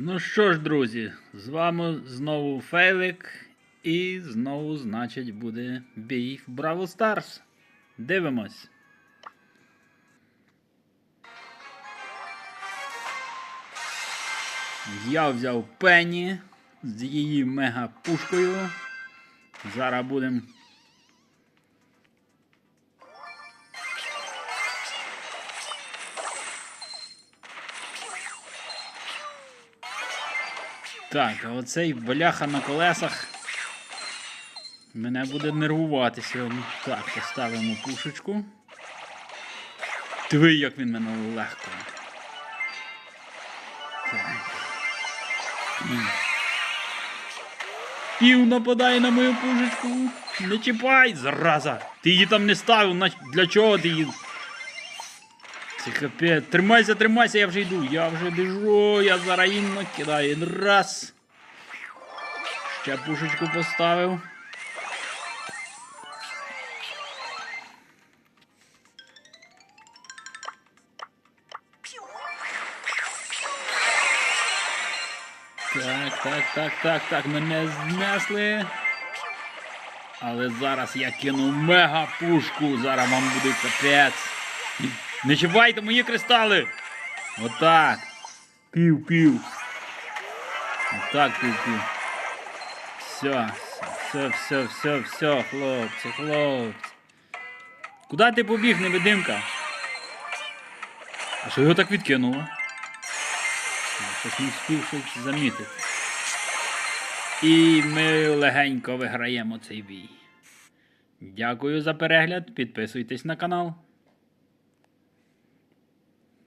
Ну що ж, друзі, з вами знову Фейлик. І знову, значить, буде бій в Бравл Старс. Дивимось. Я взяв Пенні з її мега-пушкою. Зараз будемо. Так, а оцей бляха на колесах мене буде нервувати сьогодні. Так, поставимо пушечку. Диви, як він мене легко. Так. Пів нападає на мою пушечку. Не чіпай, зараза! Ти її там не ставив, для чого ти її. Капець. Тримайся, тримайся, я вже йду. Я вже біжу, я зараз її накидаю. Раз. Ще пушечку поставив. Так, так, так, так, так, мене знесли. Але зараз я кину мега пушку. Зараз вам буде капець. Не чіпайте мої кристали! Отак. Пів, пів. Отак, пів, пів. Все, все, все, все, все, хлопці, хлопці. Куди ти побіг, невидимка? А що його так відкинуло? Щось не встиг щось замітити. І ми легенько виграємо цей бій. Дякую за перегляд. Підписуйтесь на канал.